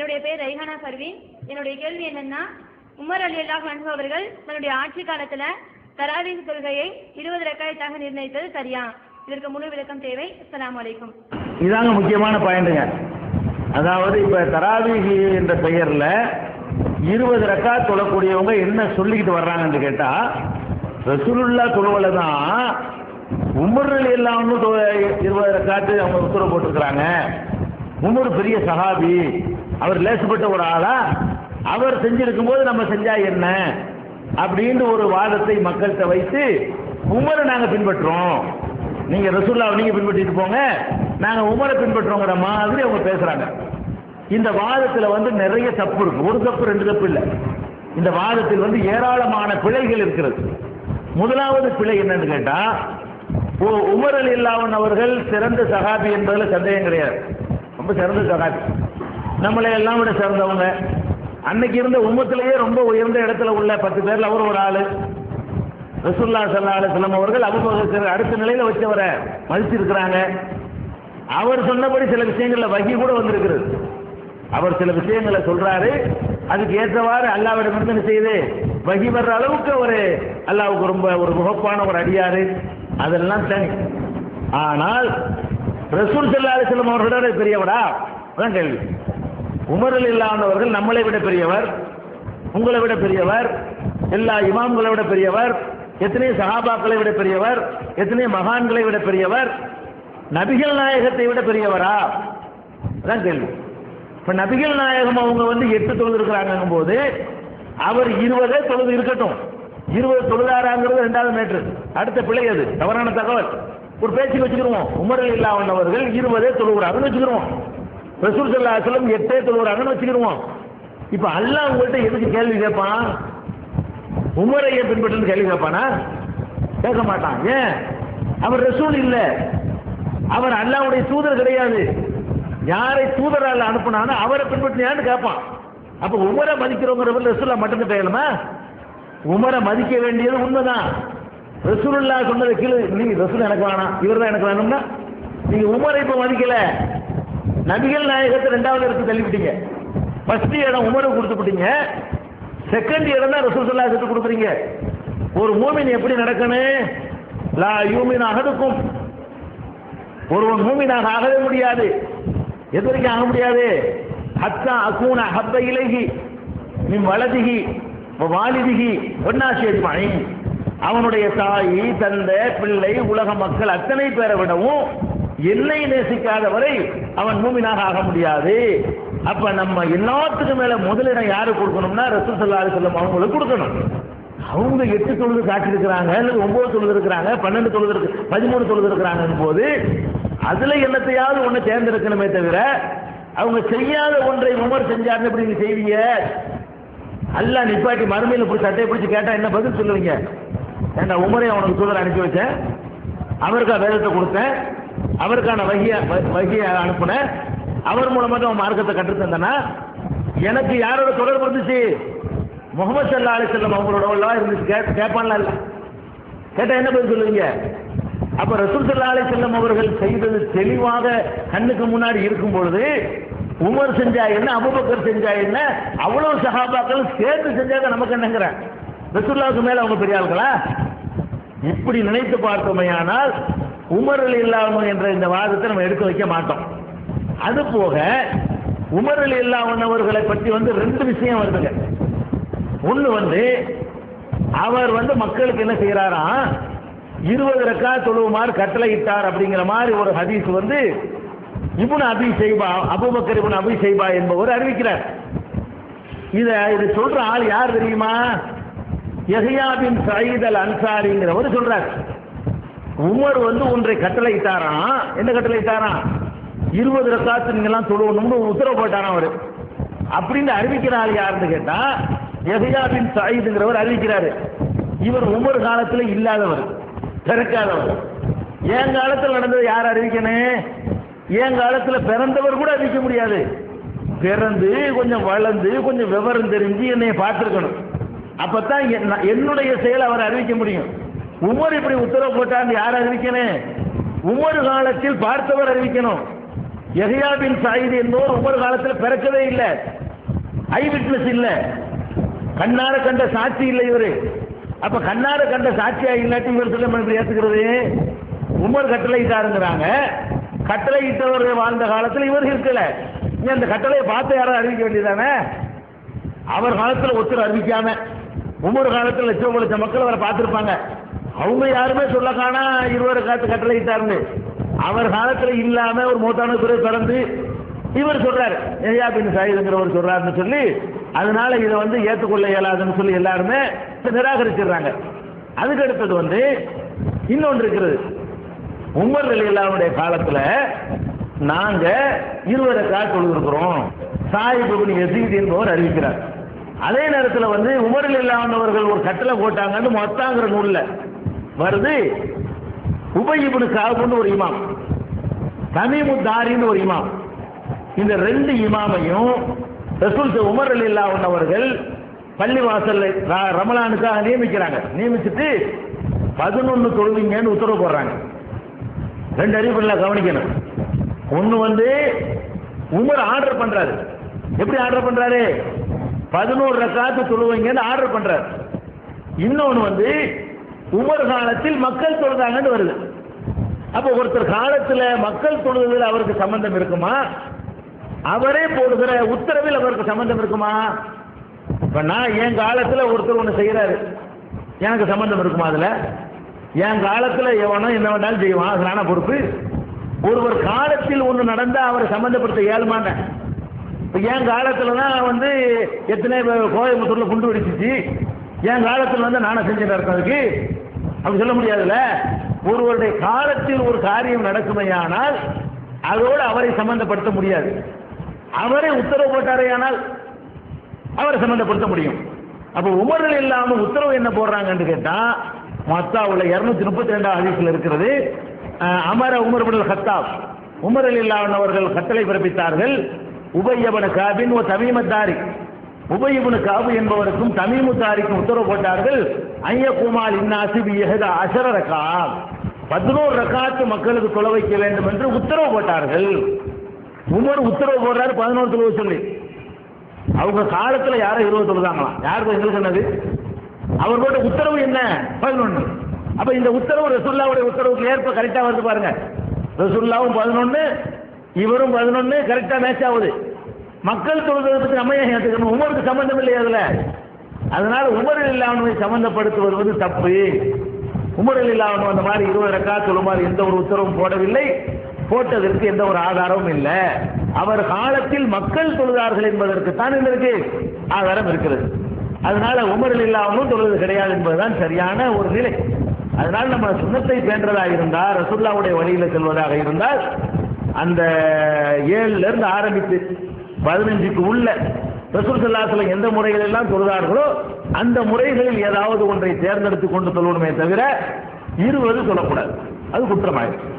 என்னுடைய பேர் ரைஹானா பர்வீன் என்னுடைய கேள்வி என்னன்னா உமர் அலி அல்லாஹ் அன்ஹு அவர்கள் தன்னுடைய ஆட்சி காலத்துல தராவீஹ் தொழுகையை இருபது ரக்காயத்தாக நிர்ணயித்தது சரியா? இதற்கு முழு விளக்கம் தேவை. அஸ்லாம் வலைக்கும் இதாங்க முக்கியமான பாயிண்ட்டுங்க. அதாவது இப்ப தராவீஹி என்ற பெயர்ல இருபது ரக்கா தொழக்கூடியவங்க என்ன சொல்லிக்கிட்டு வர்றாங்கன்னு கேட்டா ரசூலுல்லா தொழுவல தான் உமர்கள் எல்லாம் இருபது ரக்காட்டு அவங்க உத்தரவு போட்டிருக்கிறாங்க. உமர் பெரிய சஹாபி. அவர் லேசுப்பட்ட ஒரு ஆளா? அவர் செஞ்சிருக்கும் போது நம்ம செஞ்சா என்ன? அப்படின்னு ஒரு வாதத்தை மக்கள்கிட்ட வைத்து உமரை நாங்க பின்பற்றுறோம். நீங்க ரசூல்லாவை நீங்க பின்பற்றிட்டு போங்க. நாங்க உமரை பின்பற்றுறோங்கிற மாதிரி அவங்க பேசுறாங்க. இந்த வாதத்துல வந்து நிறைய தப்பு இருக்கு. ஒரு தப்பு ரெண்டு தப்பு இல்லை. இந்த வாதத்தில் வந்து ஏராளமான பிழைகள் இருக்கிறது. முதலாவது பிழை என்னன்னு கேட்டா உ- உமர் அலி அவர்கள் சிறந்த சகாபி என்பதில் சந்தேகம் கிடையாது. ரொம்ப சிறந்த சகாபி. நம்மளை எல்லாம் விட சிறந்தவங்க. அன்னைக்கு இருந்த உம்மத்திலேயே ரொம்ப உயர்ந்த இடத்துல உள்ள பத்து பேர்ல அவர் ஒரு ஆளு. ரசுல்லா சல்லா அலுவலம் அவர்கள் அபுபக்கர் அடுத்த நிலையில வச்சவரை மதிச்சிருக்கிறாங்க. அவர் சொன்னபடி சில விஷயங்கள்ல வகி கூட வந்திருக்கிறது. அவர் சில விஷயங்களை சொல்றாரு. அதுக்கு ஏற்றவாறு அல்லாவிடமிருந்து என்ன செய்யுது? வகி வர்ற அளவுக்கு ஒரு அல்லாவுக்கு ரொம்ப ஒரு முகப்பான ஒரு அடியாரு. அதெல்லாம் தனி. ஆனால் ரசூல் செல்லாத அலிஸ்லாம் அவர்களோட பெரியவரா? அதான் கேள்வி. உமரில் இல்லாதவர்கள் நம்மளை விட பெரியவர் உங்களை விட பெரியவர் எல்லா இமாம்களை விட பெரியவர் எத்தனை சகாபாக்களை விட பெரியவர் எத்தனை மகான்களை விட பெரியவர் நபிகள் நாயகத்தை விட பெரியவரா? அதான் கேள்வி. இப்ப நபிகள் நாயகம் அவங்க வந்து எட்டு தொழுது இருக்கிறாங்க போது அவர் இருபதே தொழுது இருக்கட்டும். இருபது தொழுதாராங்கிறது ரெண்டாவது மேட்ரு. அடுத்த பிள்ளை அது. தவறான தகவல். ஒரு பேச்சுக்கு வச்சுக்கிறோம் உமரில் இல்லாதவர்கள் இருபதே தொழுகிறாங்கன்னு வச்சுக்கிறோம் ரசூல் சல்லா சொல்லம் எட்டே தொழுகிறாங்கன்னு வச்சுக்கிடுவோம். இப்ப அல்லாஹ் உங்கள்கிட்ட எதுக்கு கேள்வி கேட்பான்? உமரையை ஏன் கேள்வி கேட்பானா? கேட்க மாட்டான். ஏன்? அவர் ரசூல் இல்ல. அவர் அல்லாவுடைய தூதர் கிடையாது. யாரை தூதரால் அனுப்புனானோ அவரை பின்பற்றினான்னு கேட்பான். அப்ப உமரை மதிக்கிறவங்க ரசூல்லா மட்டும் பேசலாமா உமரை மதிக்க வேண்டியது உண்மைதான். ரசூல்லா சொன்னது கீழே நீங்க ரசூல் எனக்கு வேணாம் இவர் தான் எனக்கு வேணும்னா நீங்க உமரை இப்ப மதிக்கல. நபிகள் நாயகத்தை ரெண்டாவது இடத்துக்கு தள்ளிவிட்டீங்க. ஃபர்ஸ்ட் இடம் உமருக்கு கொடுத்துட்டீங்க செகண்ட் இடம் தான் ரசூல் கொடுக்குறீங்க. ஒரு மூமின் எப்படி நடக்கணும்? லா யூமின் அகதுக்கும் ஒருவன் மூமினாக ஆகவே முடியாது. எது வரைக்கும் ஆக முடியாது? ஹத்தா அகூன ஹப்ப இலகி நீ வலதிகி வாலிதிகி ஒன்னாசி அஜ்மாயி அவனுடைய தாய் தந்தை பிள்ளை உலக மக்கள் அத்தனை பேரை விடவும் என்னை நேசிக்காத வரை அவன் மூமினாக ஆக முடியாது. அப்ப நம்ம எல்லாத்துக்கும் மேல முதலிடம் யாரு கொடுக்கணும்னா ரசூல் சல்லா அலைஹி அவங்களுக்கு கொடுக்கணும். அவங்க எட்டு தொழுது காட்டியிருக்கிறாங்க அல்லது ஒன்பது தொழுது இருக்கிறாங்க பன்னெண்டு தொழுது இருக்கு பதிமூணு தொழுது இருக்கிறாங்க போது அதுல என்னத்தையாவது ஒண்ணு தேர்ந்தெடுக்கணுமே தவிர அவங்க செய்யாத ஒன்றை உமர் செஞ்சாருன்னு எப்படி நீங்க செய்வீங்க? அல்ல நிப்பாட்டி மறுமையில் பிடிச்சி சட்டையை பிடிச்சி கேட்டா என்ன பதில் சொல்லுவீங்க? ஏண்டா உமரை அவனுக்கு சூழல் அனுப்பி வச்சேன் அவருக்கு வேதத்தை கொடுத்தேன் அவருக்கான வகைய வகையை அனுப்புனேன் அவர் மூலமா தான் மார்க்கத்தை கற்று தந்தனா. எனக்கு யாரோட தொடர்பு இருந்துச்சு? முகமது சல்லா அலி செல்லம் அவங்களோட எல்லாம் இருந்துச்சு. கேட்பான்லாம் கேட்பான்ல இல்ல. கேட்டா என்ன பதில் சொல்லுவீங்க? அப்ப ரசூல் சல்லா அலி செல்லம் அவர்கள் செய்தது தெளிவாக கண்ணுக்கு முன்னாடி இருக்கும் பொழுது உமர் செஞ்சா என்ன அபுபக்கர் செஞ்சா என்ன அவ்வளவு சஹாபாக்களும் சேர்த்து செஞ்சாங்க நமக்கு என்னங்கிற. ரசூல்லாவுக்கு மேல அவங்க பெரிய ஆளுங்களா இப்படி நினைத்து பார்த்தோமையானால் உமரல் இல்லாமல் என்ற இந்த வாதத்தை நம்ம எடுக்க வைக்க மாட்டோம். அது போக உமரில் இல்லாமவர்களை பற்றி வந்து ரெண்டு விஷயம் வருதுங்க. ஒன்று வந்து அவர் வந்து மக்களுக்கு என்ன செய்யறாராம் இருபது ரக்கா தொழுவுமாறு கட்டளையிட்டார் அப்படிங்கிற மாதிரி ஒரு ஹதீஸ் வந்து இபுன் அபி செய்பா அபுபக்கர் இபுன் அபி செய்பா என்பவர் அறிவிக்கிறார். இத இது சொல்ற ஆள் யார் தெரியுமா? யஹ்யா பின் சயீத் அல் அன்சாரிங்கிறவர் சொல்றார். உமர் வந்து ஒன்றை கட்டளை இட்டாராம் என்ன கட்டளை இட்டாராம் இருபது ரக்காத்து நீங்க எல்லாம் தொழுவணும்னு உத்தரவு போட்டாராம் அவரு? அப்படின்னு அறிவிக்கிற ஆள் யாருன்னு கேட்டா எதையா பின் சயீதுங்கிறவர் அறிவிக்கிறாரு. இவர் உமர் காலத்துல இல்லாதவர் பிறக்காதவர் என் காலத்துல நடந்தது யார் அறிவிக்கணும் என் காலத்துல பிறந்தவர் கூட அறிவிக்க முடியாது. பிறந்து கொஞ்சம் வளர்ந்து கொஞ்சம் விவரம் தெரிஞ்சு என்னைய பார்த்துருக்கணும். அப்பத்தான் என்னுடைய செயல் அவர் அறிவிக்க முடியும். உமர் இப்படி உத்தரவு போட்டான்னு யார் அறிவிக்கணும்? உமர் காலத்தில் பார்த்தவர் அறிவிக்கணும். யஹ்யா பின் சாயித் என்பவர் உமர் காலத்தில் பிறக்கவே இல்லை. ஐ விட்னஸ் இல்லை. கண்ணார கண்ட சாட்சி இல்லை இவரு. அப்ப கண்ணார கண்ட சாட்சியா இல்லாட்டி இவர் சொல்ல எப்படி ஏத்துக்கிறது? உமர் கட்டளையிட்டாருங்கிறாங்க. கட்டளையிட்டவர் வாழ்ந்த காலத்தில் இவர் இருக்கல. நீ அந்த கட்டளையை பார்த்து யாரும் அறிவிக்க வேண்டியதானே அவர் காலத்தில் ஒருத்தர் அறிவிக்காம உமர் காலத்தில் லட்சம் லட்சம் மக்கள் அவரை பார்த்துருப்பாங்க. அவங்க யாருமே சொல்ல காணா இருவரை காத்து கட்டளையிட்டாருன்னு. அவர் காலத்துல இல்லாம ஒரு மூத்தான துறை பிறந்து இவர் சொல்றாரு. ஏயா பின் சாயிதுங்கிறவர் சொல்றாருன்னு சொல்லி அதனால இதை வந்து ஏற்றுக்கொள்ள இயலாதுன்னு சொல்லி எல்லாருமே நிராகரிச்சிடுறாங்க. அதுக்கு அடுத்தது வந்து இன்னொன்று இருக்கிறது உமர் அலிலாவுடைய காலத்துல நாங்க இருவரை காத்து இருக்கிறோம் சாயிப் எசீத் என்பவர் அறிவிக்கிறார். அதே நேரத்தில் வந்து உமர் அலிலாவந்தவர்கள் ஒரு கட்டளை போட்டாங்கன்னு மொத்தாங்கிற நூல்ல வருது. உபய் இப்னு காபுன்னு ஒரு இமாம். தமிமுத்தாரின்னு ஒரு இமாம். இந்த ரெண்டு இமாமையும் ரசூல் உமர் அலி அவர்கள் பள்ளி ரமலானுக்காக நியமிக்கிறாங்க. நியமிச்சுட்டு பதினொன்று தொழுவீங்கன்னு உத்தரவு போடுறாங்க. ரெண்டு அறிவிப்புல கவனிக்கணும். ஒன்று வந்து உமர் ஆர்டர் பண்றாரு. எப்படி ஆர்டர் பண்றாரு? பதினோரு ரக்காத்து தொழுவீங்கன்னு ஆர்டர் பண்றாரு. இன்னொன்று வந்து உமர் காலத்தில் மக்கள் தொழுதாங்கன்னு வருது. அப்ப ஒருத்தர் காலத்துல மக்கள் தொழுதல் அவருக்கு சம்பந்தம் இருக்குமா? அவரே போடுகிற உத்தரவில் அவருக்கு சம்பந்தம் இருக்குமா? இப்ப நான் என் காலத்துல ஒருத்தர் ஒண்ணு செய்யறாரு எனக்கு சம்பந்தம் இருக்குமா அதுல? என் காலத்துல எவனோ என்ன வேண்டாலும் செய்வான் அது நானா பொறுப்பு. ஒருவர் காலத்தில் ஒன்று நடந்தா அவரை சம்பந்தப்படுத்த ஏழுமாண்ட இப்போ என் காலத்துல தான் வந்து எத்தனை கோயம்புத்தூர்ல குண்டு வெடிச்சிச்சு. என் காலத்தில் வந்து நானே செஞ்சு நடக்கிறதுக்கு அப்படி சொல்ல முடியாதுல்ல? ஒருவருடைய காலத்தில் ஒரு காரியம் நடக்குமையானால் அதோடு அவரை சம்பந்தப்படுத்த முடியாது. அவரே உத்தரவு போட்டாரையானால் அவரை சம்பந்தப்படுத்த முடியும். அப்ப உமர்கள் இல்லாமல் உத்தரவு என்ன போடுறாங்கன்னு கேட்டா உள்ள இருநூத்தி முப்பத்தி ரெண்டாம் அதிசயில் இருக்கிறது அமர உமர் பின் ஹத்தாப் உமரில் இல்லாதவர்கள் கட்டளை பிறப்பித்தார்கள். உபையபன காபின் ஓ தமிமத்தாரி உபயபுனு காபு என்பவருக்கும் தமிழ்முத்தாரிக்கும் உத்தரவு போட்டார்கள் ஐய குமால் இன்னாசி ரகா பதினோரு ரக்காத்து மக்களுக்கு தொலை வைக்க வேண்டும் என்று உத்தரவு போட்டார்கள். உமர் உத்தரவு போடுறாரு பதினோரு தொழுவை சொல்லி. அவங்க காலத்துல யாரோ இருபது தொழுதாங்களாம். யாருக்கு எங்களுக்கு என்னது அவர் போட்ட உத்தரவு என்ன? பதினொன்று அப்ப இந்த உத்தரவு ரசுல்லாவுடைய உத்தரவுக்கு ஏற்ப கரெக்டா வருது பாருங்க. ரசுல்லாவும் பதினொன்று இவரும் பதினொன்று கரெக்டா மேட்ச் ஆகுது. மக்கள் தொழுதை நம்ம ஏன் உமருக்கு சம்பந்தம் இல்லையா அதில்? அதனால உமரில் இல்லாமலை சம்பந்தப்படுத்துவது வருவது தப்பு. உமரில் இல்லாமல் அந்த மாதிரி இருபது ரக்கா சொல்லுமாறு எந்த ஒரு உத்தரவும் போடவில்லை. போட்டதற்கு எந்த ஒரு ஆதாரமும் இல்லை. அவர் காலத்தில் மக்கள் தொழுதார்கள் என்பதற்கு தான் என்ன ஆதாரம் இருக்கிறது. அதனால உமரில் இல்லாமலும் தொழுது கிடையாது என்பதுதான் சரியான ஒரு நிலை. அதனால நம்ம சுண்ணத்தை பேன்றதாக இருந்தால் ரசுல்லாவுடைய வழியில் செல்வதாக இருந்தால் அந்த ஏழுல இருந்து ஆரம்பித்து பதினஞ்சுக்கு உள்ள ரசூல் சல்லாஹ்ல எந்த முறைகள் எல்லாம் சொல்கிறார்களோ அந்த முறைகளில் ஏதாவது ஒன்றை தேர்ந்தெடுத்து கொண்டு சொல்லணுமே தவிர இருபது சொல்லக்கூடாது. அது குற்றமாயிருக்கு